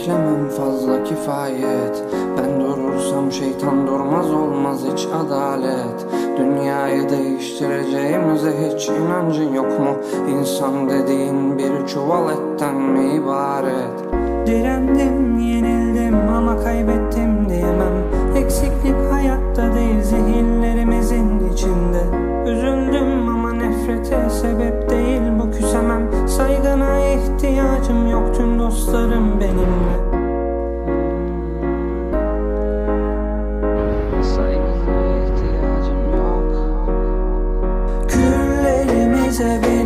beklemem fazla kifayet. Ben durursam şeytan durmaz olmaz hiç adalet. Dünyayı değiştireceğimize hiç inancın yok mu? İnsan dediğin bir çuval etten mi ibaret? Direndim, yenildim ama kaybettim diyemem. Eksiklik hayatta değil zihinlerimizin içinde. Üzüldüm ama nefrete sebep değil bu küsemem Saygına ihtiyacım yok tüm dostlarım benimle. Saygına ihtiyacım yok. Küllerimize bir